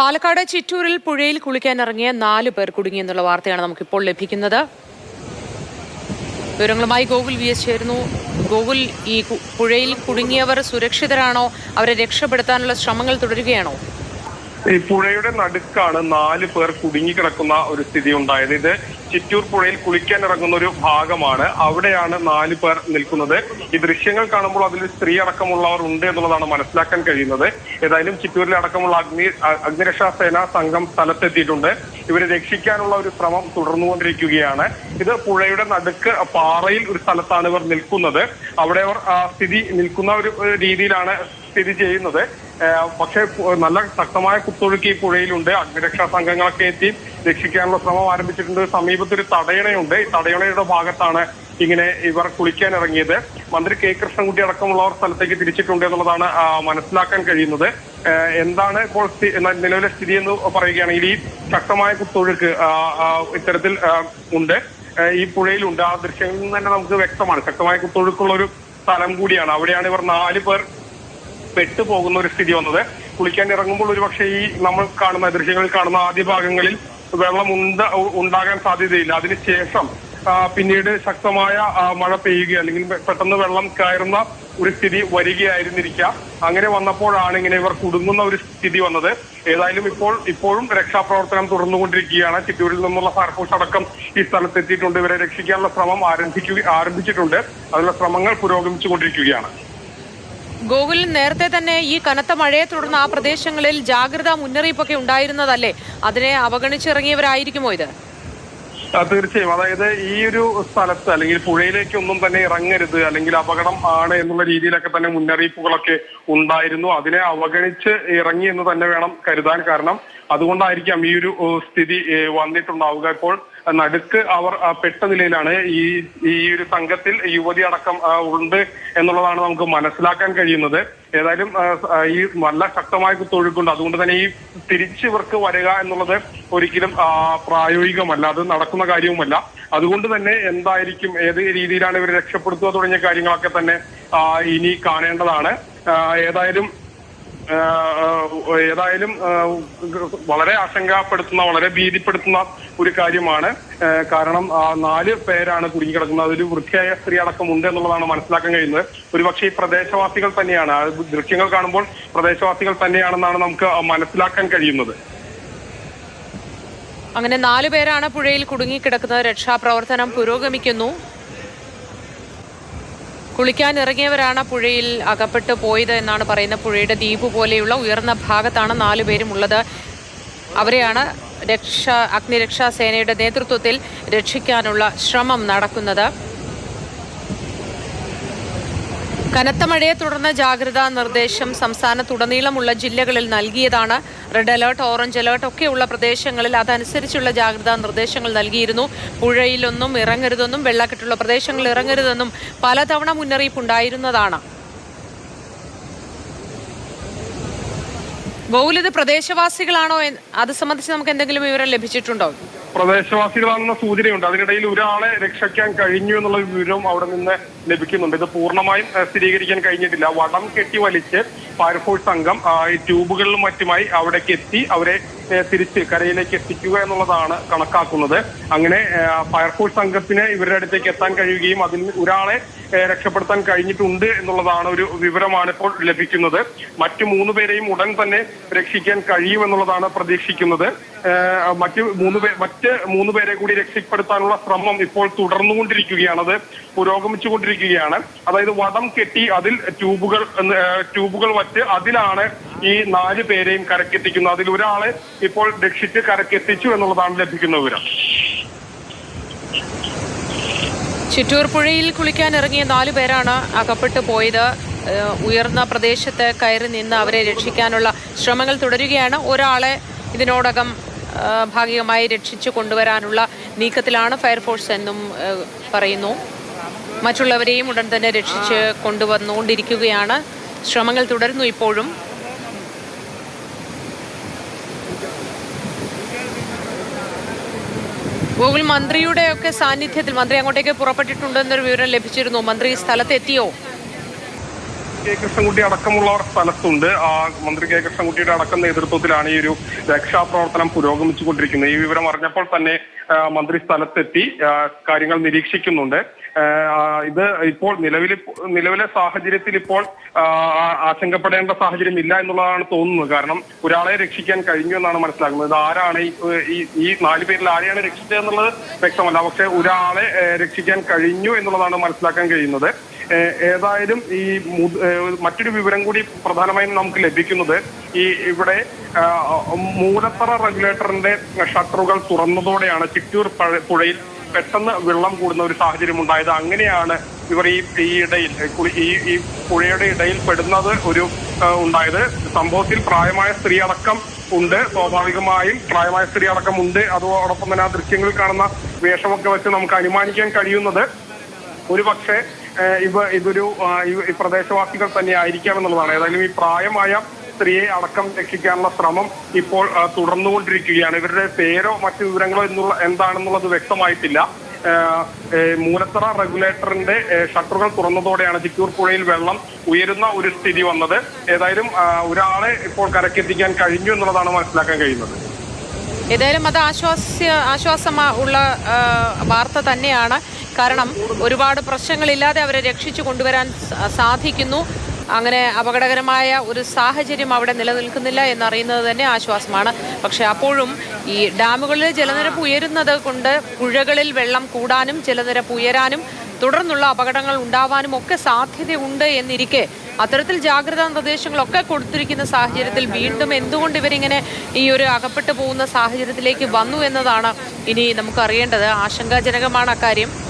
പാലക്കാട് ചിറ്റൂരിൽ പുഴയിൽ കുളിക്കാനിറങ്ങിയ നാല് പേർ കുടുങ്ങിയെന്നുള്ള വാർത്തയാണ് നമുക്കിപ്പോൾ ലഭിക്കുന്നത്. വിവരങ്ങളുമായി ഗോകുൽ വി എസ് ചേരുന്നു. ഗോകുൽ ഈ പുഴയിൽ കുടുങ്ങിയവർ സുരക്ഷിതരാണോ? അവരെ രക്ഷപ്പെടുത്താനുള്ള ശ്രമങ്ങൾ തുടരുകയാണോ? ഈ പുഴയുടെ നടുക്കാണ് നാല് പേർ കുടുങ്ങിക്കിടക്കുന്ന ഒരു സ്ഥിതി ഉണ്ടായത്. ഇത് ചിറ്റൂർ പുഴയിൽ കുളിക്കാൻ ഇറങ്ങുന്ന ഒരു ഭാഗമാണ്. അവിടെയാണ് നാല് പേർ നിൽക്കുന്നത്. ഈ ദൃശ്യങ്ങൾ കാണുമ്പോൾ അതിൽ സ്ത്രീ അടക്കമുള്ളവർ ഉണ്ട് എന്നുള്ളതാണ് മനസ്സിലാക്കാൻ കഴിയുന്നത്. ഏതായാലും ചിറ്റൂരിലെ അടക്കമുള്ള അഗ്നി അഗ്നിരക്ഷാ സേനാ സംഘം സ്ഥലത്തെത്തിയിട്ടുണ്ട്. ഇവരെ രക്ഷിക്കാനുള്ള ഒരു ശ്രമം തുടർന്നുകൊണ്ടിരിക്കുകയാണ്. ഇത് പുഴയുടെ നടുക്ക് പാറയിൽ ഒരു സ്ഥലത്താണ് ഇവർ നിൽക്കുന്നത്. അവിടെ അവർ സ്ഥിതി നിൽക്കുന്ന ഒരു രീതിയിലാണ് സ്ഥിതി ചെയ്യുന്നത്. പക്ഷേ നല്ല ശക്തമായ കുത്തൊഴുക്ക് ഈ പുഴയിലുണ്ട്. അഗ്നിരക്ഷാ സംഘങ്ങളൊക്കെ എത്തി രക്ഷിക്കാനുള്ള ശ്രമം ആരംഭിച്ചിട്ടുണ്ട്. സമീപത്തൊരു തടയണയുണ്ട്. ഈ തടയണയുടെ ഭാഗത്താണ് ഇങ്ങനെ ഇവർ കുളിക്കാൻ ഇറങ്ങിയത്. മന്ത്രി കെ. കൃഷ്ണൻകുട്ടി അടക്കമുള്ളവർ സ്ഥലത്തേക്ക് തിരിച്ചിട്ടുണ്ട് എന്നുള്ളതാണ് മനസ്സിലാക്കാൻ കഴിയുന്നത്. എന്താണ് ഇപ്പോൾ നിലവിലെ സ്ഥിതി എന്ന് പറയുകയാണെങ്കിൽ ഈ ശക്തമായ കുത്തൊഴുക്ക് ഇത്തരത്തിൽ ഉണ്ട്. ഈ പുഴയിലുണ്ട്. ആ ദൃശ്യങ്ങളിൽ നിന്ന് തന്നെ നമുക്ക് വ്യക്തമാണ്. ശക്തമായ കുത്തൊഴുക്കുള്ള ഒരു സ്ഥലം കൂടിയാണ്. അവിടെയാണ് ഇവർ നാല് പേർ പെട്ടുപോകുന്ന ഒരു സ്ഥിതി വന്നത്. കുളിക്കാൻ ഇറങ്ങുമ്പോൾ ഒരുപക്ഷെ ഈ നമ്മൾ കാണുന്ന ദൃശ്യങ്ങളിൽ കാണുന്ന ആദ്യ ഭാഗങ്ങളിൽ വെള്ളം ഉണ്ട ഉണ്ടാകാൻ സാധ്യതയില്ല. അതിനുശേഷം പിന്നീട് ശക്തമായ മഴ പെയ്യുക അല്ലെങ്കിൽ പെട്ടെന്ന് വെള്ളം കയറുന്ന ഒരു സ്ഥിതി വരികയായിരുന്നിരിക്കാം അങ്ങനെ വന്നപ്പോഴാണ് ഇങ്ങനെ ഇവർ കുടുങ്ങുന്ന ഒരു സ്ഥിതി വന്നത്. ഏതായാലും ഇപ്പോൾ ഇപ്പോഴും രക്ഷാപ്രവർത്തനം തുടർന്നുകൊണ്ടിരിക്കുകയാണ്. ചിറ്റൂരിൽ നിന്നുള്ള ഫയർഫോഴ്സ് അടക്കം ഈ സ്ഥലത്തെത്തിയിട്ടുണ്ട്. ഇവരെ രക്ഷിക്കാനുള്ള ശ്രമം ആരംഭിക്കുക ആരംഭിച്ചിട്ടുണ്ട്. അതിനുള്ള ശ്രമങ്ങൾ പുരോഗമിച്ചുകൊണ്ടിരിക്കുകയാണ്. ഗോകുൽ നേരത്തെ തന്നെ ഈ കനത്ത മഴയെ തുടർന്ന് ആ പ്രദേശങ്ങളിൽ ജാഗ്രതാ മുന്നറിയിപ്പൊക്കെ ഉണ്ടായിരുന്നതല്ലേ? അതിനെ അവഗണിച്ചിറങ്ങിയവരായിരിക്കുമോ ഇത്? തീർച്ചയായും. അതായത് ഈ ഒരു സ്ഥലത്ത് അല്ലെങ്കിൽ പുഴയിലേക്ക് ഒന്നും തന്നെ ഇറങ്ങരുത് അല്ലെങ്കിൽ അപകടം ആണ് എന്നുള്ള രീതിയിലൊക്കെ തന്നെ മുന്നറിയിപ്പുകളൊക്കെ ഉണ്ടായിരുന്നു. അതിനെ അവഗണിച്ച് ഇറങ്ങി എന്ന് തന്നെ വേണം കരുതാൻ കാരണം അതുകൊണ്ടായിരിക്കാം ഈ ഒരു സ്ഥിതി വന്നിട്ടുണ്ടാവുക. ഇപ്പോൾ നടുക്ക് അവർ പെട്ട നിലയിലാണ് ഈ ഈ ഒരു സംഘത്തിൽ യുവതി അടക്കം ഉണ്ട് എന്നുള്ളതാണ് നമുക്ക് മനസ്സിലാക്കാൻ കഴിയുന്നത്. ഏതായാലും ഈ നല്ല ശക്തമായ കുത്തൊഴുക്കുണ്ട്. അതുകൊണ്ട് തന്നെ ഈ തിരിച്ച് ഇവർക്ക് വരിക എന്നുള്ളത് ഒരിക്കലും പ്രായോഗികമല്ല. അത് നടക്കുന്ന കാര്യവുമല്ല. അതുകൊണ്ട് തന്നെ എന്തായിരിക്കും ഏത് രീതിയിലാണ് ഇവർ രക്ഷപ്പെടുത്തുക തുടങ്ങിയ കാര്യങ്ങളൊക്കെ തന്നെ ഇനി കാണേണ്ടതാണ്. ഏതായാലും ഏതായാലും വളരെ ആശങ്കപ്പെടുത്തുന്ന വളരെ ഭീതിപ്പെടുത്തുന്ന ഒരു കാര്യമാണ്. കാരണം നാല് പേരാണ് കുടുങ്ങിക്കിടക്കുന്നത്. അതിൽ വൃത്തിയായ സ്ത്രീ അടക്കം ഉണ്ട് എന്നുള്ളതാണ് മനസ്സിലാക്കാൻ കഴിയുന്നത്. ഒരുപക്ഷെ ഈ പ്രദേശവാസികൾ തന്നെയാണ്. ദൃശ്യങ്ങൾ കാണുമ്പോൾ പ്രദേശവാസികൾ തന്നെയാണെന്നാണ് നമുക്ക് മനസ്സിലാക്കാൻ കഴിയുന്നത്. അങ്ങനെ നാലു പേരാണ് പുഴയിൽ കുടുങ്ങിക്കിടക്കുന്നത്. രക്ഷാപ്രവർത്തനം പുരോഗമിക്കുന്നു. കുളിക്കാൻ ഇറങ്ങിയവരാണ് പുഴയിൽ അകപ്പെട്ട് പോയത് എന്നാണ് പറയുന്നത്. പുഴയുടെ ദ്വീപ് പോലെയുള്ള ഉയർന്ന ഭാഗത്താണ് നാലു പേരും ഉള്ളത്. അവരെയാണ് രക്ഷ അഗ്നിരക്ഷാ സേനയുടെ നേതൃത്വത്തിൽ രക്ഷിക്കാനുള്ള ശ്രമം നടക്കുന്നത്. കനത്ത മഴയെ തുടർന്ന് ജാഗ്രതാ നിർദ്ദേശം സംസ്ഥാനത്തുടനീളമുള്ള ജില്ലകളിൽ നൽകിയതാണ്. റെഡ് അലേർട്ട് ഓറഞ്ച് അലേർട്ട് ഒക്കെയുള്ള പ്രദേശങ്ങളിൽ അതനുസരിച്ചുള്ള ജാഗ്രതാ നിർദ്ദേശങ്ങൾ നൽകിയിരുന്നു. പുഴയിലൊന്നും ഇറങ്ങരുതെന്നും വെള്ളക്കെട്ടുള്ള പ്രദേശങ്ങളിൽ ഇറങ്ങരുതെന്നും പലതവണ മുന്നറിയിപ്പ് ഉണ്ടായിരുന്നതാണ് ഇത് പ്രദേശവാസികളാണോ അത് സംബന്ധിച്ച് നമുക്ക് എന്തെങ്കിലും വിവരം ലഭിച്ചിട്ടുണ്ടോ? പ്രദേശവാസികളാണെന്ന സൂചനയുണ്ട്. അതിനിടയിൽ ഒരാളെ രക്ഷിക്കാൻ കഴിഞ്ഞു എന്നുള്ള വിവരവും അവിടെ നിന്ന് ലഭിക്കുന്നുണ്ട്. ഇത് പൂർണമായും സ്ഥിരീകരിക്കാൻ കഴിഞ്ഞിട്ടില്ല. വടം കെട്ടി വലിച്ച് ഫയർഫോഴ്സ് സംഘം ട്യൂബുകളിലും മറ്റുമായി അവിടേക്ക് എത്തി അവരെ തിരിച്ച് കരയിലേക്ക് എത്തിക്കുക എന്നുള്ളതാണ് കണക്കാക്കുന്നത്. അങ്ങനെ ഫയർഫോഴ്സ് സംഘത്തിന് ഇവരുടെ അടുത്തേക്ക് എത്താൻ കഴിയുകയും അതിൽ ഒരാളെ രക്ഷപ്പെടുത്താൻ കഴിഞ്ഞിട്ടുണ്ട് എന്നുള്ളതാണ് ഒരു വിവരമാണ് ഇപ്പോൾ ലഭിക്കുന്നത്. മറ്റു മൂന്ന് പേരെയും ഉടൻ തന്നെ രക്ഷിക്കാൻ കഴിയുമെന്നുള്ളതാണ് പ്രതീക്ഷിക്കുന്നത്. മറ്റു മൂന്ന് പേ മറ്റ് മൂന്ന് പേരെ കൂടി രക്ഷപ്പെടുത്താനുള്ള ശ്രമം ഇപ്പോൾ തുടർന്നുകൊണ്ടിരിക്കുകയാണ് അത് പുരോഗമിച്ചുകൊണ്ടിരിക്കുകയാണ്. അതായത് വടം കെട്ടി അതിൽ ട്യൂബുകൾ ട്യൂബുകൾ വച്ച് അതിലാണ് ഈ നാല് പേരെയും കരക്കെത്തിക്കുന്നു അതിൽ ഒരാളെ ഇപ്പോൾ രക്ഷിച്ച് കരക്കെത്തിച്ചു എന്നുള്ളതാണ് ലഭിക്കുന്ന വിവരം. ചിറ്റൂർ പുഴയിൽ കുളിക്കാൻ ഇറങ്ങിയ നാലു പേരാണ് അകപ്പെട്ടു പോയത്. ഉയർന്ന പ്രദേശത്ത് കയറി നിന്ന് അവരെ രക്ഷിക്കാനുള്ള ശ്രമങ്ങൾ തുടരുകയാണ്. ഒരാളെ ഇതിനോടകം ഭാഗികമായി രക്ഷിച്ചു കൊണ്ടുവരാനുള്ള നീക്കത്തിലാണ് ഫയർഫോഴ്സ് എന്നും പറയുന്നു. മറ്റുള്ളവരെയും ഉടൻ തന്നെ രക്ഷിച്ച് കൊണ്ടുവന്നുകൊണ്ടിരിക്കുകയാണ്. ശ്രമങ്ങൾ തുടരുന്നു ഇപ്പോഴും. ഗൂഗിൾ മന്ത്രിയുടെ ഒക്കെ സാന്നിധ്യത്തിൽ മന്ത്രി അങ്ങോട്ടേക്ക് പുറപ്പെട്ടിട്ടുണ്ടെന്നൊരു വിവരം ലഭിച്ചിരുന്നു. മന്ത്രി സ്ഥലത്തെത്തിയോ? കെ. കൃഷ്ണൻകുട്ടി അടക്കമുള്ളവർ സ്ഥലത്തുണ്ട്. ആ മന്ത്രി കെ. കൃഷ്ണൻകുട്ടിയുടെ അടക്കം നേതൃത്വത്തിലാണ് ഈ ഒരു രക്ഷാപ്രവർത്തനം പുരോഗമിച്ചുകൊണ്ടിരിക്കുന്നത്. ഈ വിവരം അറിഞ്ഞപ്പോൾ തന്നെ മന്ത്രി സ്ഥലത്തെത്തി കാര്യങ്ങൾ നിരീക്ഷിക്കുന്നുണ്ട്. ഇത് ഇപ്പോൾ നിലവിൽ നിലവിലെ സാഹചര്യത്തിൽ ഇപ്പോൾ ആശങ്കപ്പെടേണ്ട സാഹചര്യം ഇല്ല എന്നുള്ളതാണ് തോന്നുന്നത്. കാരണം ഒരാളെ രക്ഷിക്കാൻ കഴിഞ്ഞു എന്നാണ് മനസ്സിലാക്കുന്നത്. ഇത് ആരാണ് ഈ- ഈ നാല് പേരിൽ ആരെയാണ് രക്ഷിച്ചത് എന്നുള്ളത് വ്യക്തമല്ല. പക്ഷെ ഒരാളെ രക്ഷിക്കാൻ കഴിഞ്ഞു എന്നുള്ളതാണ് മനസ്സിലാക്കാൻ കഴിയുന്നത്. ഏതായാലും ഈ മറ്റൊരു വിവരം കൂടി പ്രധാനമായും നമുക്ക് ലഭിക്കുന്നത് ഈ ഇവിടെ മൂലത്തറ റെഗുലേറ്ററിന്റെ ഷട്ടറുകൾ തുറന്നതോടെയാണ് ചിറ്റൂർ പഴ- പുഴയിൽ പെട്ടെന്ന് വെള്ളം കൂടുന്ന ഒരു സാഹചര്യം ഉണ്ടായത്. അങ്ങനെയാണ് ഇവർ ഈ ഈ ഇടയിൽ ഈ ഈ പുഴയുടെ ഇടയിൽ പെടുന്നത് ഒരു ഉണ്ടായത്. സംഭവത്തിൽ പ്രായമായ സ്ത്രീ അടക്കം ഉണ്ട്. സ്വാഭാവികമായും പ്രായമായ സ്ത്രീ അടക്കം ഉണ്ട്. അതോടൊപ്പം തന്നെ ആ ദൃശ്യങ്ങളിൽ കാണുന്ന വേഷമൊക്കെ വെച്ച് നമുക്ക് അനുമാനിക്കാൻ കഴിയുന്നത്. ഒരു പക്ഷേ ഇവ ഇതൊരു ഈ- പ്രദേശവാസികൾ തന്നെ ആയിരിക്കാം എന്നുള്ളതാണ് ഏതായാലും ഈ പ്രായമായ സ്ത്രീയെ അടക്കം രക്ഷിക്കാനുള്ള ശ്രമം ഇപ്പോൾ തുടർന്നുകൊണ്ടിരിക്കുകയാണ്. ഇവരുടെ പേരോ മറ്റു വിവരങ്ങളോ എന്നുള്ള എന്താണെന്നുള്ളത് വ്യക്തമായിട്ടില്ല. മൂലത്തറ റെഗുലേറ്ററിന്റെ ഷട്ടറുകൾ തുറന്നതോടെയാണ് ചിറ്റൂർ പുഴയിൽ വെള്ളം ഉയരുന്ന ഒരു സ്ഥിതി വന്നത്. ഏതായാലും ഒരാളെ ഇപ്പോൾ കരക്കെത്തിക്കാൻ കഴിഞ്ഞു എന്നുള്ളതാണ് മനസ്സിലാക്കാൻ കഴിയുന്നത്. ഏതായാലും അത് ആശ്വാസ്യ ആശ്വാസമുള്ള വാർത്ത തന്നെയാണ്. കാരണം ഒരുപാട് പ്രശ്നങ്ങളില്ലാതെ അവരെ രക്ഷിച്ചു കൊണ്ടുവരാൻ സാധിക്കുന്നു. അങ്ങനെ അപകടകരമായ ഒരു സാഹചര്യം അവിടെ നിലനിൽക്കുന്നില്ല എന്നറിയുന്നത് തന്നെ ആശ്വാസമാണ്. പക്ഷേ അപ്പോഴും ഈ ഡാമുകളിലെ ജലനിരപ്പ് ഉയരുന്നത് കൊണ്ട് പുഴകളിൽ വെള്ളം കൂടാനും ജലനിരപ്പ് ഉയരാനും തുടർന്നുള്ള അപകടങ്ങൾ ഉണ്ടാവാനും ഒക്കെ സാധ്യതയുണ്ട് എന്നിരിക്കെ അത്തരത്തിൽ ജാഗ്രതാ നിർദ്ദേശങ്ങളൊക്കെ കൊടുത്തിരിക്കുന്ന സാഹചര്യത്തിൽ വീണ്ടും എന്തുകൊണ്ട് ഇവരിങ്ങനെ ഈ ഒരു അകപ്പെട്ടു പോകുന്ന സാഹചര്യത്തിലേക്ക് വന്നു എന്നതാണ് ഇനി നമുക്കറിയേണ്ടത് ആശങ്കാജനകമാണ് അക്കാര്യം.